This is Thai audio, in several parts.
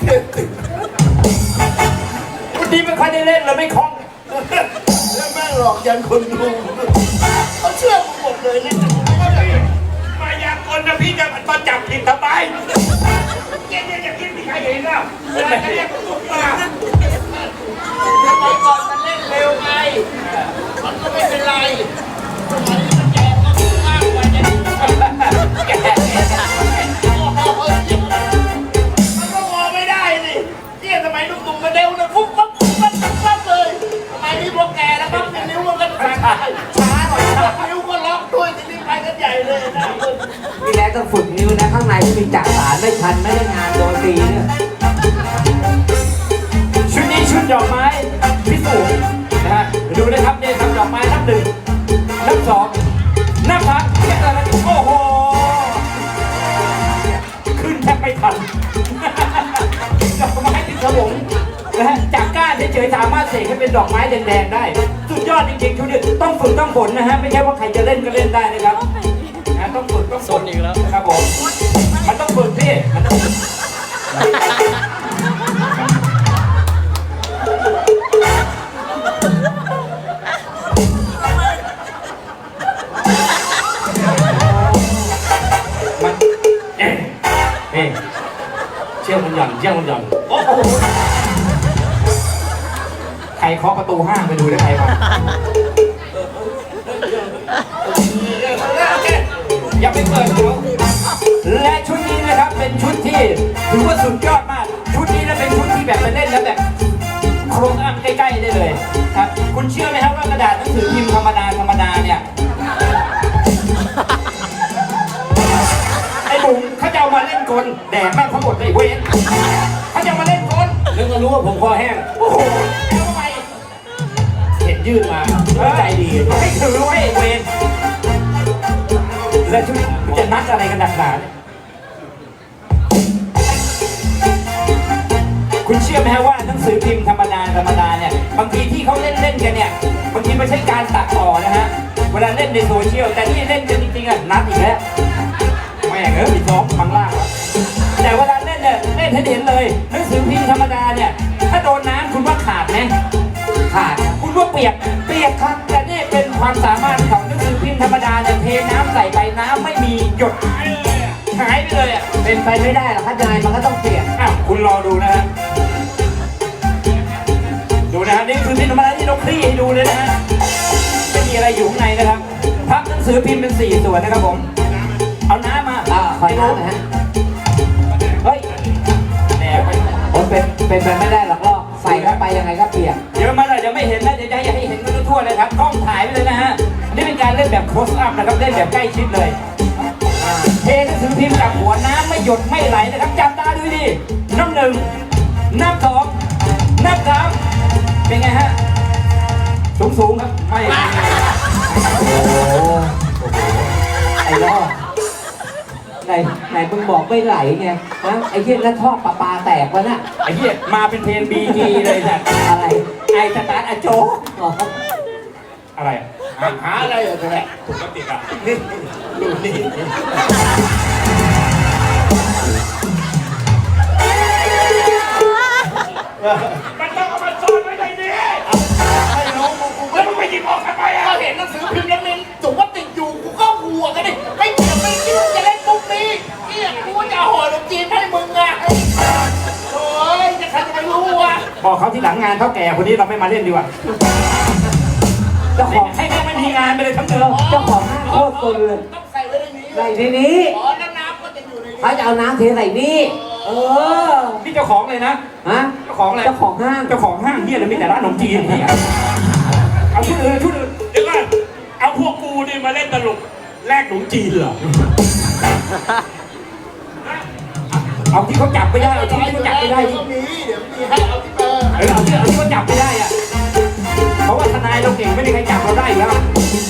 เทียนติดวันนี้ไม่ค่อยได้เล่นเลยไม่คล่องแล้วแม่งหลอกยันคนดูเขาเชื่อมึงหมดเลยนะมายากลนะพี่จะมาจับผิดทำไมเจ๊เนี่ยจะคิดมีใครเห็นอะเวลาจะเรียกตุ๊กตาสมัยก่อนมันเล่นเร็วไงมันก็ไม่เป็นไรสมัยนี้มันแก่ก็คือมากกว่าจะแก่ มัยหนุ่มๆมันเร็วนะฟุ๊บปั๊บฟุ๊บปั๊บฟุ๊บปั๊บเลยสมัยนี้พอแก่แล้วปั๊บนิ้วมันก็สั่นช้าหน่อยนิ้วก็ล็อกด้วยทีนี้ไปกันใหญ่เลยนะพี่แรกต้องฝึกนิ้วนะข้างในที่มีจักรสารไม่ทันไม่ได้งานโดนตีเนี่ยชุดนี้ชุดดอกไม้พิสูจน์นะฮะดูนะครับเนี่ยทำดอกไม้นับหนึ่งนับสอง เฉยๆสามารถเสกให้เป็นดอกไม้แดงๆได้ สุดยอดจริงๆชุดนี้ต้องฝึกต้องฝนนะฮะไม่ใช่ว่าใครจะเล่นก็เล่นได้นะครับนะต้องฝึกต้องฝนอีกแล้วครับผมมันต้องฝึกพี่มันต้องฝึกมันเอ๊ะเอ๊ะเชี่ยวมันหย่อนเชี่ยวมันหย่อนโอ้โห ใครเคาะประตูห้างไปดูได้ใครมาอย่าไปเปิดดูและชุดนี้นะครับเป็นชุดที่ถือว่าสุดยอดมาก ชุดนี้นะเป็นชุดที่แบบไปเล่นแล้วแบบโครงอัพใกล้ๆได้เลยครับ คุณเชื่อไหมครับว่ากระดาษหนังสือพิมพ์ธรรมดาธรรมดาเนี่ยไอ้บุ๋มเขาจะเอามาเล่นกลแดกแม่งทั้งหมดเลยเว้ยเขาจะมาเล่นกลนึกว่ารู้ว่าผมคอแห้งโอ้โห ยื่นมาใจดีให้ถือไว้ไอ้เวนแล้วชุดจะนัดอะไรกันหนักหนาเนี่ยคุณเชื่อไหมฮะว่าหนังสือพิมพ์ธรรมดาธรรมดาเนี่ยบางทีที่เขาเล่นเล่นกันเนี่ยบางทีไม่ใช่การตัดต่อนะฮะเวลาเล่นในโซเชียลแต่ที่เล่นกันจริงๆอะนัดอีกแล้วแม่งเออมีซ้อมข้างล่างแต่เวลาเล่นเนี่ยเล่นให้เห็นเลยหนังสือพิมพ์ธรรมดาเนี่ยถ้าโดนน้ำคุณว่าขาดไหมขาดครับ คุณว่าเปียก เปียกครับแต่นี่เป็นความสามารถของหนังสือพิมพ์ธรรมดาเนี่ยเทน้ำใส่ไปน้ำไม่มีหยดหายไปเลยอะ เป็นไปไม่ได้หรอกครับยังไงมันก็ต้องเปลี่ยนอ้าวคุณรอดูนะฮะ ดูนะฮะนี่คือพิมพ์ธรรมดาที่นกคลี่ให้ดูเลยนะฮะ ไม่มีอะไรอยู่ข้างในนะครับ พับหนังสือพิมพ์เป็นสี่ส่วนนะครับผม เอาน้ำมาอ่าขอน้ำหน่อยฮะ เฮ้ยแหนไปผมเป็นเป็นไปไม่ได้หรอกลอก ใส่เข้าไปยังไงก็เปียก เดี๋ยวมาหน่อยเดี๋ยวไม่เห็นนะเดี๋ยวจะให้เห็นกันทั่วๆเลยครับกล้องถ่ายไปเลยนะฮะ นี่เป็นการเล่นแบบโคสอัพนะครับ เล่นแบบใกล้ชิดเลยอ่าเทหนังสือพิมพ์กับหัวน้ำไม่หยดไม่ไหลนะครับจับตาดูดินับหนึ่งนับสองนับสามเป็นไงฮะ สูงสูงๆครับไม่โอ้โห ไอ้ลอกไหน ไหนมึงบอกไม่ไหลไงฮะไอ้เหี้ยนั่นท่อปลาปลาแตกวะน่ะไอ้เหี้ยมาเป็นเพลงบีจีเลยจ้ะอะไรไอสตาร์ทอะโจอ๋ออะไรหาหาอะไรเหรอเนี่ยปกติอะนี่ดูนี่มันต้องเอามาซ่อนไว้ในนี้ ไม่รู้กูกูแล้วมึงไปหยิบออกทำไมอะก็เห็นหนังสือพิ ไปรู้วะบอกเขาที่หลังงานเท่าแก่คนนี้เราไม่มาเล่นดีกว่าเจ้าของให้แม่งไม่มีงานไปเลยทั้งเดือนเจ้าของห้างโคตรตุนเลยต้องใส่ไว้ในนี้ใส่ในนี้อ๋อแล้วน้ำก็จะอยู่ในนี้เขาจะเอาน้ำเทใส่นี่เออนี่เจ้าของเลยนะฮะเจ้าของอะไรเจ้าของห้างเจ้าของห้างเฮียเลยมีแต่ร้านขนมจีนเนี่ยเอาชุดอื่นชุดอื่นเดี๋ยวก่อนเอาพวกกูนี่มาเล่นตลกแลกขนมจีนเหรอ เอาที่เขาจับไม่ได้เอาที่เขาจับไม่ได้เยวดิก็มีเดี๋ยวมีให้เอาที่เบอร์เออเอาที่เอาที่เขาจับไม่ได้อะเพราะว่าทนายเราเก่งไม่มีใครจับเราได้อยู่แล้ว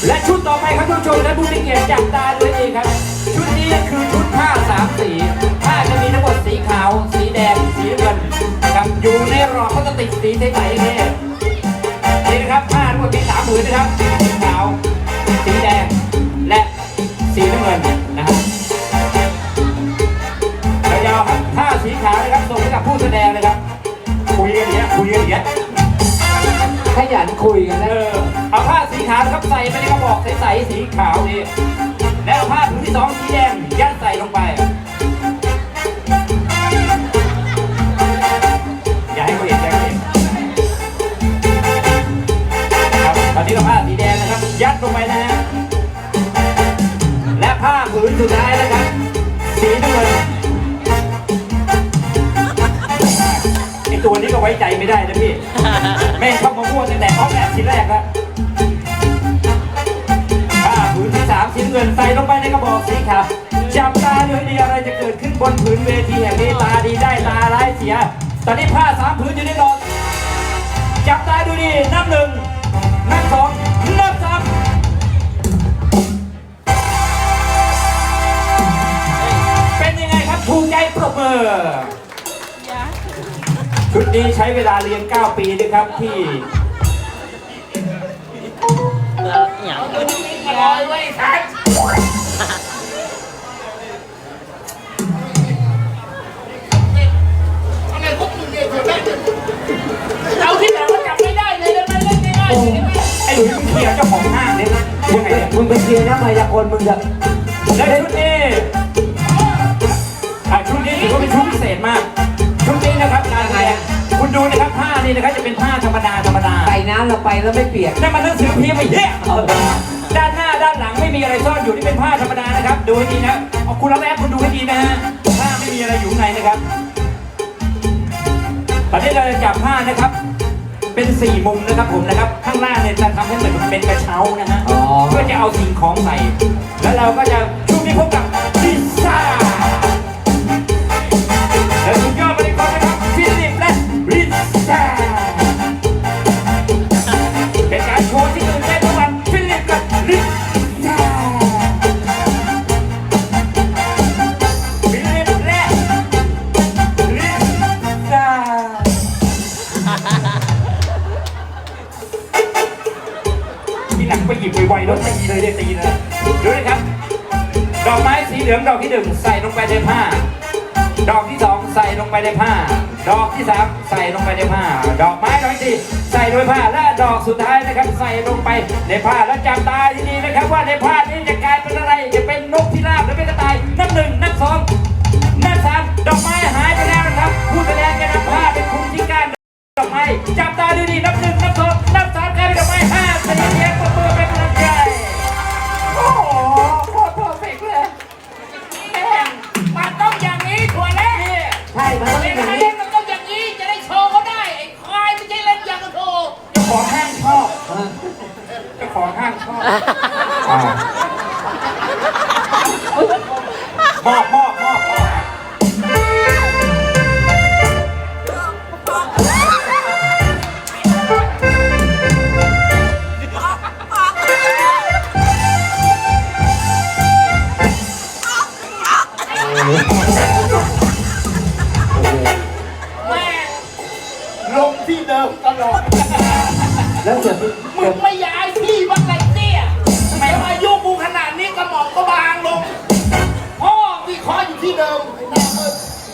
และชุดต่อไปครับทุกผู้ชมและผู้มีเกียรติจับตาด้วยเองครับ ชุดนี้คือชุดผ้าสามสีผ้าจะมีทั้งหมดสีขาว สีแดง สีน้ำเงินนะครับอยู่ในหลอดพลาสติกสีใสๆนี่นี่นะครับผ้าทั้งหมดมีสามผืนนะครับสีขาว สีแดงและสีน้ำเงิน คุยกันเอนะอเอาผ้าสีขาวนะครับใส่ไปในกระบอกใสๆสีขาวนี่แล้วเอาผ้าผืนที่สองสีแดงยัดใส่ลงไป อย่าให้เขาเห็นอย่าให้เขาเห็นครับตอนนี้ก็ผ้าสีแดงนะครับ ยัดลงไปนะฮะและผ้าผืนสุดท้าย ไอตัวนี้ก็ไว้ใจไม่ได้นะพี่ แม่งเข้ามามั่วตั้งแต่ออกแบบทีแรกแล้วผ้าผืนที่สามสีน้ำเงินใส่ลงไปในกระบอกสีขาวจับตาดูให้ดีอะไรจะเกิดขึ้นบนผืนเวทีแห่งนี้ตาดีได้ตาร้ายเสีย ตอนนี้ผ้าสามผืนอยู่ในหลอดจับตาดูดีนับหนึ่งนับสองนับสามเป็นยังไงครับถูกใจปรบมือ ชุดนี้ใช้เวลาเรียน 9 ปีนะครับที่มาลอยวเลยเดี๋ยวแม่งเอาที่ไหนมาจับไม่ได้เลยได้ไหมเล่นง่ายๆได้ไหมไอ้หลุยมึงเคลียร์เจ้าของห้างเนี่ยยังไงเนี่ยมึงไปเคลียร์นะมายากลมึงจะและชุดนี้อะชุดนี้ถือว่าเป็นชุดพิเศษมาก เราไปแล้วไม่เปียกนั่นมันหนังสือพิมพ์ไอ้เหี้ยด้านหน้าด้านหลังไม่มีอะไรซ่อนอยู่นี่เป็นผ้าธรรมดานะครับ ดูให้ดีนะเอาคุณรับแอปคุณดูให้ดีนะฮะผ้าไม่มีอะไรอยู่ข้างในนะครับ ตอนนี้เราจะจับผ้านะครับ เป็นสี่มุมนะครับผมนะครับ ข้างล่างเนี่ยจะทำให้เหมือนเป็นกระเช้านะฮะอ๋อเพื่อจะเอาสิ่งของใส่ แล้วเราก็จะช่วงนี้พบกับ ลืองดอกที่หนึ่งใส่ลงไปในผ้า ดอกที่สองใส่ลงไปในผ้า ดอกที่สามใส่ลงไปในผ้า ดอกไม้ดอกที่สี่ใส่ลงในผ้าและดอกสุดท้ายนะครับใส่ลงไปในผ้าแล้วจับตาดีๆนะครับ ว่าในผ้านี้จะกลายเป็นอะไรจะเป็นนกพิราบหรือเป็นกระต่ายนับหนึ่งนับสองนับสามดอกไม้หายไปแล้วนะครับผู้แสดงจะนำผ้าไปคลุมที่ก้านดอกไม้จับตาดูดีนับหนึ่งนับสอง องห้างชอบมอบมอบมอ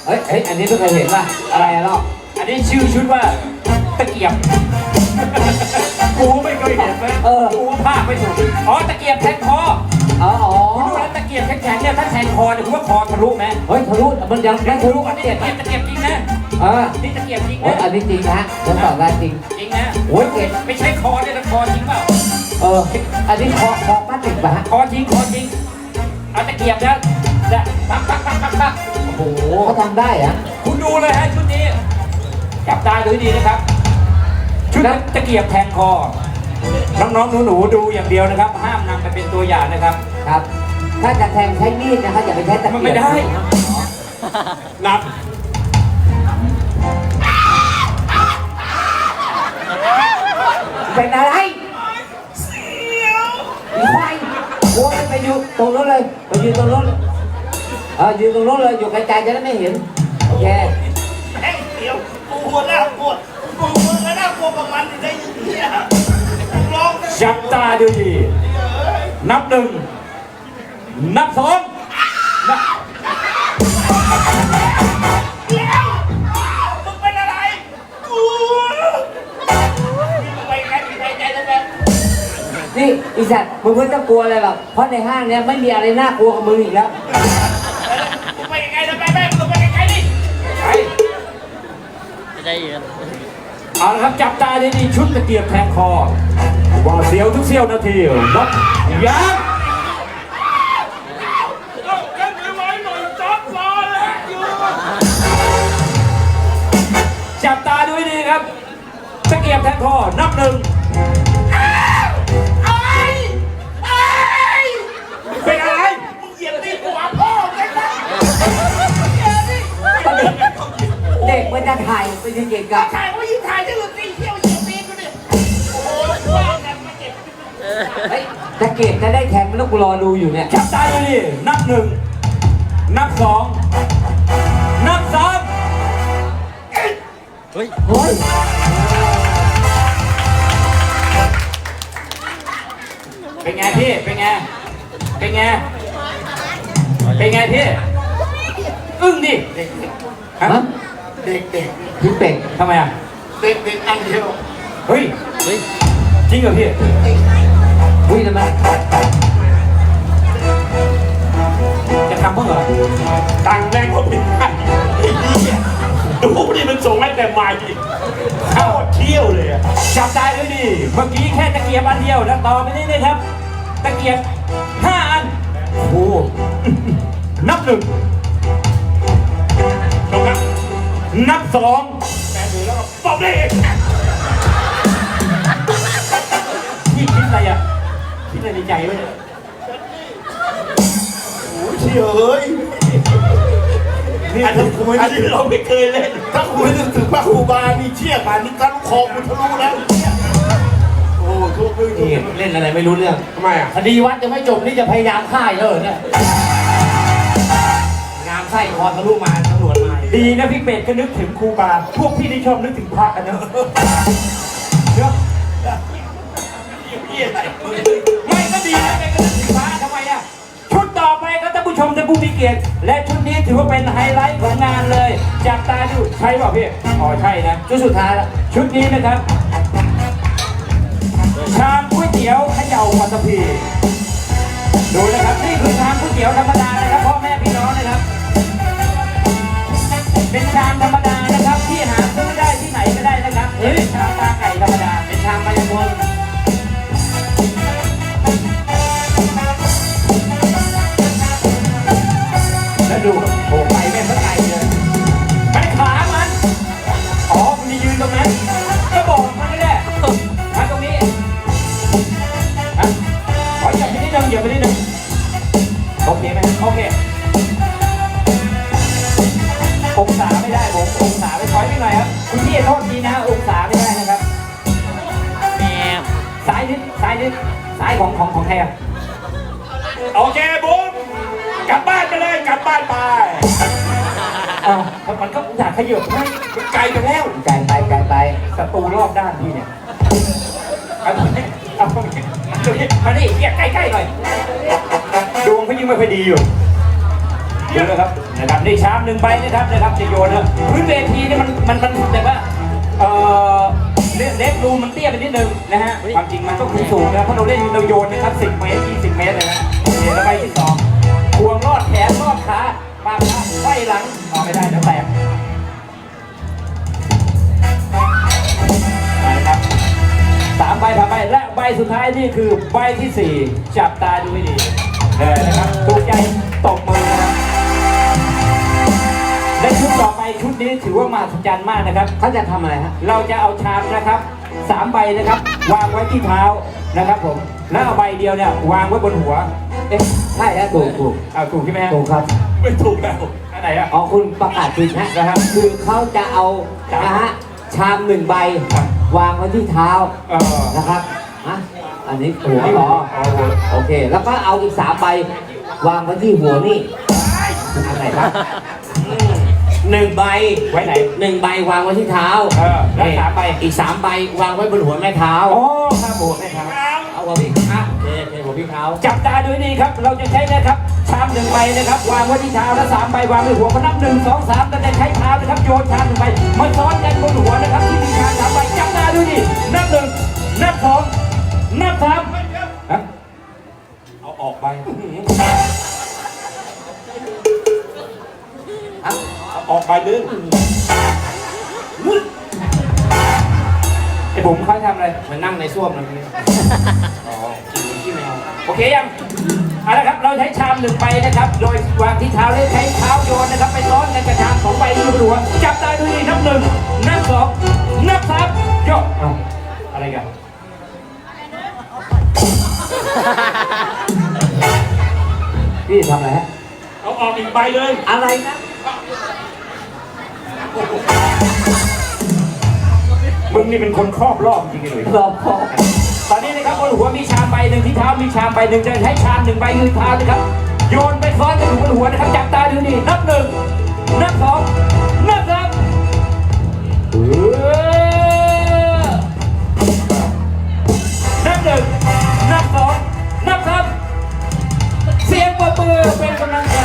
เฮ้ยเฮ้ยอันนี้ไม่เคยเห็นป่ะ อะไรอะล่ะอันนี้ชื่อชุดว่าตะเกียบ กูไม่เคยเห็นไหมเออ กูว่าภาพไม่ถูก อ๋อตะเกียบแทงคออ๋ออ๋อคุณดูแล้วตะเกียบแข็งๆเนี่ยถ้าแทงคอเนี่ยคุณว่าคอทะลุไหมเฮ้ยทะลุมันยังไม่ทะลุอัอันนนี้เจ็บตะเกียบตะเกียบจริงนะ เออนี่ตะเกียบจริงโอ้ยนะ อันนี้จริงนะทดสอบได้จริง จริงนะโอ้ยเจ็บไม่ใช่คอเนี่ยนะคอจริงเปล่า เออ อันนี้คอคอพลาสติกป่ะฮะคอจริงคอจริงเอาตะเกียบนะนะปักปักปักปักปัก โอ้โหเขาทำได้เหรอะคุณดูเลยฮะชุดนี้จับตาดูให้ดีนะครับ ชุดตะเกียบแทงคอ น้องๆหนูๆดูอย่างเดียวนะครับ ห้ามนำไปเป็นตัวอย่างนะครับ ครับ ถ้าจะแทงใช้มีดนะครับอย่าไปใช้ตะมันเกียบไม่ได้นับเป็นอะไรอีควายโอ้ยไปอยู่ตรงนู้นเลย ไปยืนตรงนู้น เออยืนตรงนู้นเลยอยู่ไกลๆจะได้ไม่เห็น โอเค เฮ้ยเดี๋ยวกูหัวหน้ากลัวกูมึงก็น่ากลัวประมาณนี้ได้ยังไงอะกูร้องจับตาดูดี นับหนึ่ง นับสองนับเดี๋ยวมึงเป็นอะไรกูมึงไปไงมีใจใจอีสัตว์มึงไม่ต้องกลัวอะไรหรอกเพราะในห้างเนี้ยไม่มีอะไรน่ากลัวกับมึงอีกแล้วมึง ไปยังไงนะแม่แม่มึงไปยังไงดิไปจะได้ยินเอาละครับจับตาดีๆชุดตะเกียบแทงคอว่าเสียวทุกเสี้ยวนาทีนับยักษ์เอาเล่นไว้หน่อยจ๊อบรอแล้วอยู่จับตาดูให้ดีครับตะเกียบแทงคอนับหนึ่ง มันจะถ่ายเป็นยังเก่งกับถ่ายว่ายิงถ่ายจะหลุดตีเที่ยวเหยียบตีกูเนี่ยโอ้โหว่ากันมาเจ็บเฮ้ยตะเกียบจะได้แทงไม่ต้องกูรอดูอยู่เนี่ย จับตาดูดินับหนึ่ง นับสอง นับสามเฮ้ยเฮ้ยเป็นไงพี่ เป็นไง เป็นไง เป็นไงพี่ อึ้งดิฮะฮะ เด็กเด็กพี่เป็ดทำไมอะเด็กเด็กอันเดียวเฮ้ย เฮ้ย จริงเหรอพี่อุ้ยทำไมจะทำเพื่อเหรอตังแรงกว่าเป็นไงไอ้เหี้ยดูดิมันส่งให้แต่มาดิเข้าเที่ยวเลยอะจับตาดูดิ เมื่อกี้แค่ตะเกียบอันเดียวแล้วต่อไปนี้นะครับ ตะเกียบห้าอัน โอ้โห นับหนึ่งจบครับ นับสองแม่ถือแล้วก็ตบเลยพี่คิดอะไรอะ คิดอะไรในใจไว้เนี่ยโอ้ยเชี่ยเอ้ยนี่ถ้าคุยอันนี้เราไม่เคยเล่นถ้าคุยนึกถึงพระครูบานี่เชี่ยป่านนี้กันคอคุณทะลุแล้วเนี่ยโอ้ทุกข์ทุกข์นี่เล่นอะไรไม่รู้เรื่องทำไมอะคดีวัดจะไม่จบนี่จะพยายามฆ่าอีกแล้วเหรอเนี่ยงามไส้คอทะลุมาตำรวจมา ดีนะพี่เป็ดก็นึกถึงครูบา พวกพี่ที่ชอบนึกถึงพระกันนะเนาะเหี้ยอะไม่ก็ดีนะเป็ดก็นึกถึงพระทำไมอะ ชุดต่อไปครับท่านผู้ชมท่านผู้มีเกียรติ และชุดนี้ถือว่าเป็นไฮไลท์ของงานเลย จับตาดูใช่เปล่าพี่ อ๋อใช่นะ ชุดสุดท้ายละชุดนี้นะครับชามก๋วยเตี๋ยวเขย่าปัตตภีดูนะครับนี่คือชามก๋วยเตี๋ยวธรรมดานะครับพ่อแม่พี่น้องนะครับ เป็นชามธรรมดานะครับที่หาซื้อได้ที่ไหนก็ได้นะครับเฮ้ยชามตาไก่ธรรมดาเป็นชามมายากล ขยับให้มันไกลไปแล้วไกลไปไกลไปศัตรูรอบด้านพี่เนี่ยเอาตรงนี้เอาตรงนี้ตรงนี้มาดิเกียใกล้ๆหน่อยดวงเขายิ่งไม่ค่อยดีอยู่ดูนะครับนะครับนี่ชามหนึ่งใบนะครับนะครับจะโยนนะพื้นเวทีเนี่ยมันมันมันแบบว่าเอ่อเล็กเล็กรูมันเตี้ยไปนิดนึงนะฮะความจริงมันก็คือสูงนะเพราะเราเล่นเราโยนนะครับ10เมตร20เมตรเลยนะโอเคแล้วใบที่สองควงรอดแขนรอดขาปากขาไขว้หลังออกไม่ได้เดี๋ยวแตก สามใบผ่านไปและใบสุดท้ายนี่คือใบที่สี่จับตาดูให้ดีเออนะครับถูกใจตบมือนะครับและชุดต่อไปชุดนี้ถือว่ามหัศจรรย์มากนะครับ เขาจะทำอะไรฮะ เราจะเอาชามนะครับสามใบนะครับ วางไว้ที่เท้านะครับผมแล้วเอาใบเดียวเนี่ยวางไว้บนหัวเอ๊ะใช่แล้วถูกถูกเอาถูกใช่ไหมฮะถูกครับ ไม่ถูกแล้วอันไหนอะ อ๋อคุณประกาศผิดนะนะครับ คือเขาจะเอานะฮะชามหนึ่งใบ วางไว้ที่เท้าเออนะครับอะอันนี้หัวนี่เหรหัวออ๋อหัวโอเค แล้วก็เอาอีกสามใบวางไว้ที่หัวนี่อะไรครับหนึ่งใบไว้ไหนหนึ่งใบวางไว้ที่เท้าเออแล้วสามใบอีกสามใบวางไว้บนหัวแม่เท้าอ๋อข้ามหัวนะครับเอาหัวพี่อะโอเคโอเคหัวพี่เท้าจับตาดูให้ดีครับ เราจะใช้นะครับชามหนึ่งใบนะครับ วางไว้ที่เท้าและสามใบวางไว้หัวพนับหนึ่งสองสามเราจะใช้เท้านะครับโยนชามหนึ่งใบมาซ้อนกันบนหัวนะครับที่มีชามสามใบจับตา ดูดินับหนึ่งนับสองนับสามฮะเอาออกไปฮะเอาออกไปดื้อไอ้ผมเขาทำอะไรมันนั่งในส้วมนะพี่อ๋อกินเหมือนขี้แมวโอเคยังเอาละครับเราใช้ชามหนึ่งใบนะครับ โดยวางที่เท้าแล้วใช้เท้าโยนนะครับ ไปซ้อนกันกับชามสองใบที่หัวจับตาดูดีนับหนึ่งนับสองนับสาม โยกเอาอะไรกันพี่ทำอะไรฮะ เอาออกอีกใบเลย อะไรนะมึงนี่เป็นคนครอบรอบจริงๆเลยรอบคอบตอนนี้นะครับบนหัวมีชามใบหนึ่งที่เท้ามีชามใบหนึ่งจะใช้ชามหนึ่งใบคือเท้านะครับ โยนไปซ้อนกันอยู่บนหัวนะครับจับตาดูดีนับหนึ่งนับสอง หนึ่งนับสองนับสามเสียงปรบมือเป็นกำลังใจ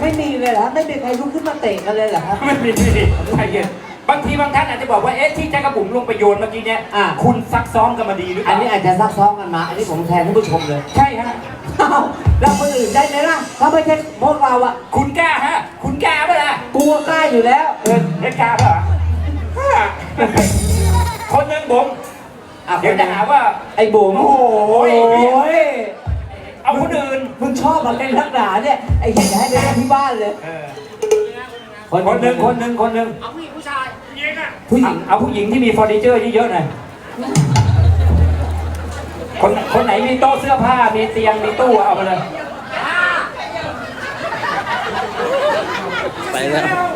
ไม่มีเลยเหรอไม่มีใครลุกขึ้นมาเตะกันเลยเหรอครับ ไม่มีไม่มีใจเย็นบางทีบางท่านอาจจะบอกว่า เอ๊ะ ที่แจ็คกระบุ๋มลงไปโยนเมื่อกี้เนี่ยอ่าคุณซักซ้อมกันมาดีหรือเปอันล่านี้อาจจะซักซ้อมกันมา อันนี้ผมแทนท่านผู้ชมเลยใช่ฮะเอ้าแล้วคนอื่นได้ไหมล่ะถ้าไม่ใช่พวกเราอะคุณกล้าฮะ คุณกล้าปะล่ะกลัวกล้าอยู่แล้ว เออเฮ็ดกล้าปะฮะ คนหนึ่งผมอะเดี๋ยวจะหาว่า ไอ้บุ๋มโอ้โหโอ้ยเอาคนอื่นมึงชอบอะไรนักหนาเนี่ย ไอ้เหี้ยอย่าให้เดินที่บ้านเลย เออคนหนึ่งคนหนึ่งคนหนึ่งเอาผู้หญิงผู้ชายผู้หญิงเอาผู้หญิงที่มีเฟอร์นิเจอร์เยอะๆหน่อยคนคนไหนมีโต๊ะเสื้อผ้ามีเตียงมีตู้เอาไปเลย ไปแล้ว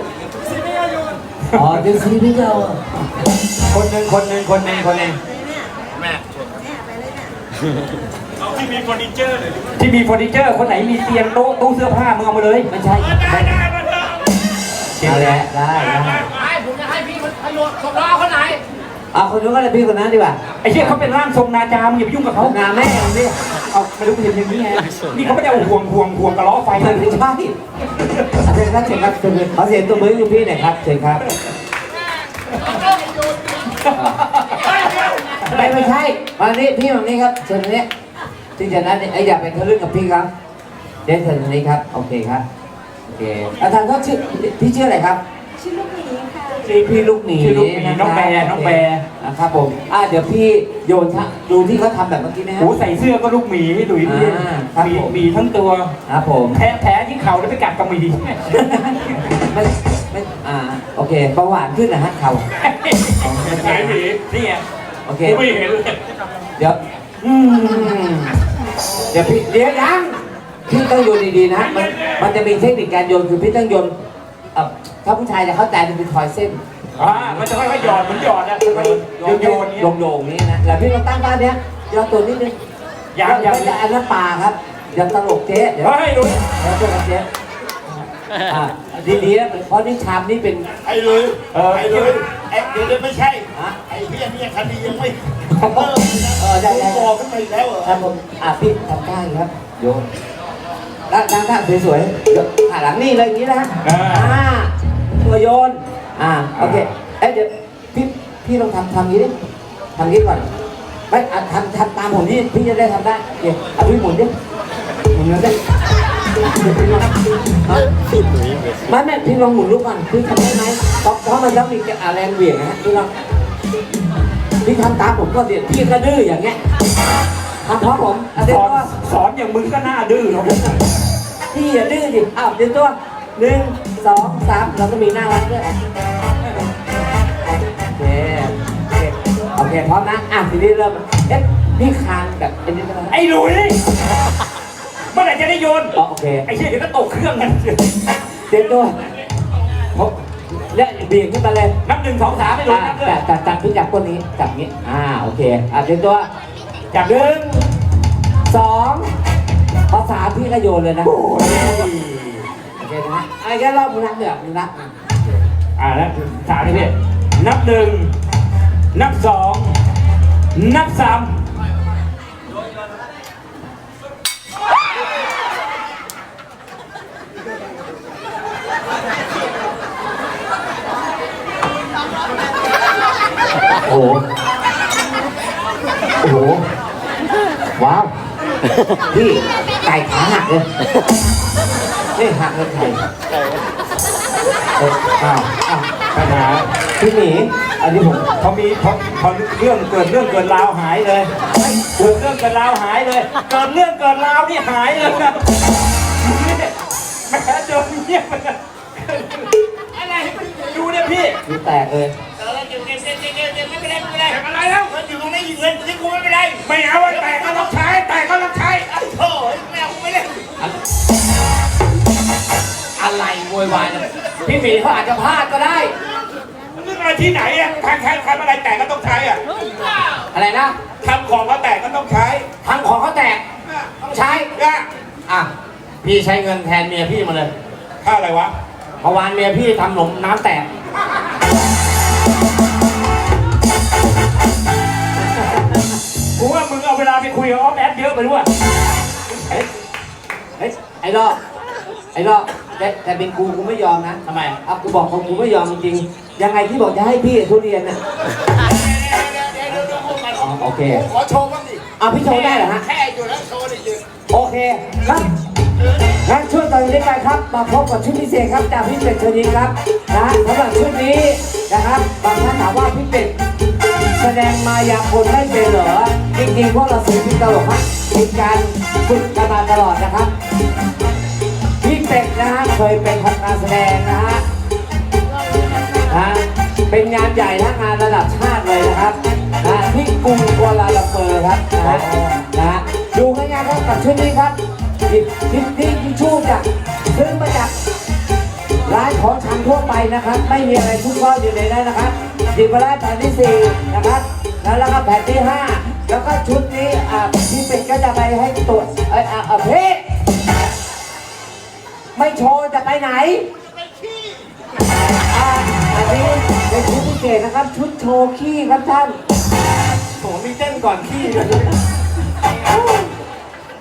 อ๋อเดี๋ยวซีพี่เจ้าอะคนหนึ่งคนหนึ่งคนหนึ่งคนหนึ่งแม่ที่มีเฟอร์นิเจอร์คนไหนมีเตียงโต๊ะตู้เสื้อผ้ามึงเอามาเลยไม่ใช่เอาแหละได้ได้ไอ้ผมจะให้พี่มันพยศสมล้อคนไหนเอาคนนู้นก็เลยพี่คนนั้นดีกว่าไอ้เชี่ยเขาเป็นร่างทรงนาจามึงอย่าไปยุ่งกับเขางานแม่งดิเอาไม่รู้เห็นอย่างนี้ไงนี่เขาไม่ได้เอาห่วงห่วงห่วงกระล้อไฟไม่เลยใช่เชิญ ครับเชิญครับเชิญขอเสียงตัวมือคุณพี่หน่อยครับเชิญครับไม่ไม่ใช่มานี้พี่มานี้ครับเชิญนี้ที่จะนัดเนี่ยไอ้อยากไปทะลึ่งกับพี่ครับเดี๋ยวเชิญนี้ครับโอเคครับโอเคอาจารย์ก็ชื่อพี่ชื่ออะไรครับชื่อลูกหมี ชื่อพี่ลูกหมีชื่อลูกหมีน้องแบร์น้องแบร์ นะครับผมอ่าเดี๋ยวพี่โยนทะดูที่เขาทำแบบเมื่อกี้นะฮะ โอ้ใส่เสื้อก็ลูกหมีหลุยพี่อ่าครับหมีผม หมีทั้งตัว ครับผมแพ้แพ้ที่เข่าแล้วไปกัดกับหมีไม่ไม่อ่าโอเคเบาหวานขึ้นนะฮะเขาไหนหมีนี่ไงโอเค ไม่เห็นเลยเดี๋ยวอืมเดี๋ยวพี่เดี๋ยวยังพี่ต้องโยนดีๆนะมันมันจะมีเทคนิคการโยนคือพี่ต้องโยนเอ่อ ถ้าผู้ชายจะเข้าใจมันเป็นทอยเส้นอ่ามันจะค่อยๆหยอดเหมือนหยอดนะค่อยๆโยนโยนๆอย่างเงี้ยโยงๆนี้นะแล้วพี่ต้องตั้งบ้านเนี้ยโยนตัวนิดนึงยังยัง ไม่จะอันนั้นปลาครับอย่าตลกเจ๊เดี๋ยว เฮ้ยหลุยเดี๋ยวตัวเจ๊อ่าดีๆนะเพราะนี่ชามนี่เป็นไอ้เลยเออไอ้เลยไอ้เดี๋ยวเดี๋ยวไม่ใช่ ฮะไอ้เพี้ยเนี่ยคดียังไม่เออได้ได้ผมบอกขึ้นมาอีกแล้วเหรอครับผมอะพี่ทำได้ครับโยนด้านด้านด้านสวยๆเดี๋ยวขาหลังนี่เลยอย่างนี้นะอ่า อ่าตัวโยนอ่าโอเคเอ้ยเดี๋ยวพี่พี่ลองทำทำนี้ดิทำนี้ก่อนไม่อะทำทำตามผมนี่พี่จะได้ทำได้โอเคเอาพี่หมุนดิหมุนดิเดี๋ยวพี่ลองเอาไม่ไม่พี่ลองหมุนลูกก่อนพี่ทำได้ไหมเพราะเพราะมันต้องมีอะแรงเหวี่ยงนะฮะพี่ลองพี่ทำตามผมก็เดี๋ยวพี่ก็ดื้ออย่างเงี้ยทำเพราะผมอะสเดี๋ยวอนตัวสอนอย่างมึงก็น่าดื้อเนาะพี่อย่าดื้อดิอ้าวเดี๋ยวตัว หนึ่งสองสามเราก็มีหน้ารักด้วยโอเคโอเคโอเคพร้อมนะอะทีนี้เริ่มเอ๊ะพี่คานกับไอ้นี่กันไอ้หลุยเมื่อไหร่จะได้โยนอ๋อโอเคไอ้เชี่ยเดี๋ยวก็ตกเครื่องกันเตรียมตัวผมและเบี่ยงขึ้นมาเลยนับหนึ่งสองสามไม่หลุยอะนับเลยจับจับจับพี่จับก้นนี้จับนี้อ่าโอเคอะเตรียมตัวจับหนึ่งสองพอสามพี่ก็โยนเลยนะ โอ้ยโอเคนะไอ้แค่รอบมึงนับเดี๋ยวมึงนับอะอ่าแล้วสามเลยพี่นับหนึ่งนับสองนับสามโอ้โหโอ้โหว้าวพี่ ไก่ขาหักเลยนี่หักเลยไก่เอออ้าวอ้าวปัญหาพี่หมีอันนี้ผมพอมีพอพอเรื่องเกิดเรื่องเกิดราวหายเลยเกิดเรื่องเกิดราวหายเลย เกิดเรื่องเกิดราวนี่หายเลยนะแม่เจอเงียบเลยอะไรดูเนี่ยพี่ดูแตกเลย ออเก็บเก็บเก็บเก็บเก็บเก็บไม่เป็นไรไม่เป็นไรทำอะไรแล้ว มันอยู่ตรงนี้อยู่เงินที่กูไม่เป็นไรไม่เอาไอ้แต่ก็ต้องใช้แต่ก็ต้องใช้ไอ้โถ่แมวกูไม่เล่นอะไรโวยวายเนี่ยพี่หมีเขาอาจจะพลาดก็ได้เรื่องอะไรที่ไหนอะทางใครทำอะไรแต่ก็ต้องใช้อะอะไรนะทำของก็แต่ก็ต้องใช้ทางของเขาแตกต้องใช้นะอะพี่ใช้เงินแทนเมียพี่มาเลยค่าอะไรวะเมื่อวานเมียพี่ทำหนมน้ำแตกกู ลาไปคุยกับออฟแอดเยอะไปด้วยเฮ้ยเฮ้ยไอ้รอบไอ้รอบแต่แต่เป็นกูกูไม่ยอมนะทำไมอะกูบอกของกูไม่ยอมจริงๆยังไงที่บอกจะให้พี่ทุเรียนน่ะเดี๋ยวเดี๋ยวเดี๋ยวเดี๋ยวเดี๋ยวอ๋อโอเคกูขอโชว์บ้างดิอะพี่โชว์ได้เหรอฮะ แค่อยู่แล้วโชว์ดิยืนโอเคครับงั้นช่วยกันด้วยกันครับ มาพบกับชุดพิเศษครับจากพี่เป็ดเชิญยิ้มครับนะสำหรับชุดนี้นะครับบางท่านถามว่าพี่เป็ดแสดงมายากลไม่เป็นเหรอ จริงๆพวกเราศิลปินตลกฮะมีการฝึกกันมาตลอดนะครับพี่เป็ดนะฮะเคยเป็นทำการแสดงนะฮะฮะเป็นงานใหญ่นะงานระดับชาติเลยนะครับนะที่กรุงกัวลาลัมเปอร์ครับนะฮะนะดูง่ายๆครับกับชุดนี้ครับทิปทิปที่ทิชชู่จากซื้อมาจากร้านของชำทั่วไปนะครับ ไม่มีอะไรทุกข้ออยู่ในนั้นนะครับหยิบมาได้แผ่นที่สี่นะครับแล้วแล้วก็แผ่นที่ห้า แล้วก็ชุดนี้อ่าพี่เป็ดก็จะไปให้ตรวจเอ้ยอ่าอ่าเพ่ไม่โชว์จะไปไหนอ่าอันนี้เป็นชุดพิเศษนะครับ ชุดโชว์ขี้ครับท่านผมมีเต้นก่อนขี้เลย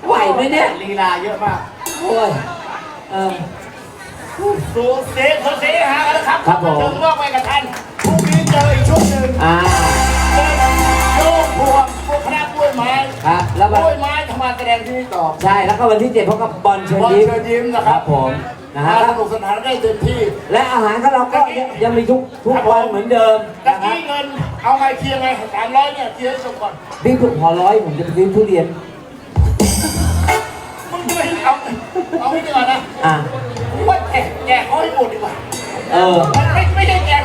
ไหวไหมเนี่ยลีลาเยอะมากโอ้ยเออ สูเซโซเซฮากันแล้วครับครับผมเจอว่าไปกับท่านพรุ่งนี้เจออีกชุดหนึ่ง อ่าเจอ โยกพวงพวกคณะกล้วยไม้ครับ แล้วกวันล้วยไม้ทำมาแสดงที่นี่ต่อใช่ แล้วก็วันที่เจ็ดพบกับบอลเชิญบอลยิ้มเชิญยิ้มนะคครัรับบผม นะฮะ สนุกสนานได้เต็มที่ และอาหารก็เราก็ยังยังมีทุกทุกวันเหมือนเดิมตะนะครักี้บเงินเอาไงเคลียร์ไงสามร้อยเนี่ยเคลียร์ให้จบก่อน พี่ถูกพอร้อยผมจะไปซื้อทุเรียน มึงไม่เอาเอาไม่ดีกว่านะอ่าว่าแจกแจกเขาให้หมดดีกว่า เออ มันไม่ไม่ได้แจก